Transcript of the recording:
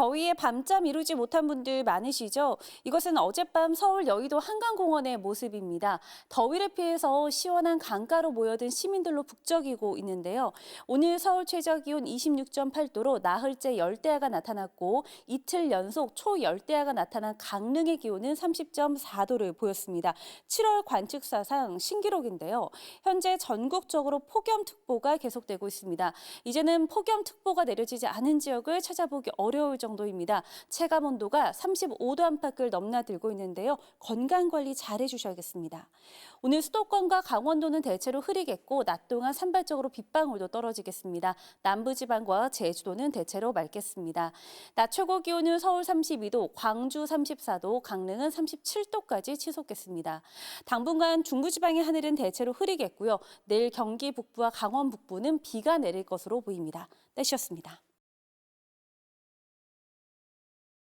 더위에 밤잠 이루지 못한 분들 많으시죠? 이것은 어젯밤 서울 여의도 한강공원의 모습입니다. 더위를 피해서 시원한 강가로 모여든 시민들로 북적이고 있는데요. 오늘 서울 최저 기온 26.8도로 나흘째 열대야가 나타났고 이틀 연속 초열대야가 나타난 강릉의 기온은 30.4도를 보였습니다. 7월 관측사상 신기록인데요. 현재 전국적으로 폭염특보가 계속되고 있습니다. 이제는 폭염특보가 내려지지 않은 지역을 찾아보기 어려울 정도 입니다. 체감 온도가 35도 안팎을 넘나들고 있는데요. 건강 관리 잘 해주셔야겠습니다. 오늘 수도권과 강원도는 대체로 흐리겠고 낮 동안 산발적으로 빗방울도 떨어지겠습니다. 남부지방과 제주도는 대체로 맑겠습니다. 낮 최고 기온은 서울 32도, 광주 34도, 강릉은 37도까지 치솟겠습니다. 당분간 중부지방의 하늘은 대체로 흐리겠고요. 내일 경기 북부와 강원 북부는 비가 내릴 것으로 보입니다. 날씨였습니다.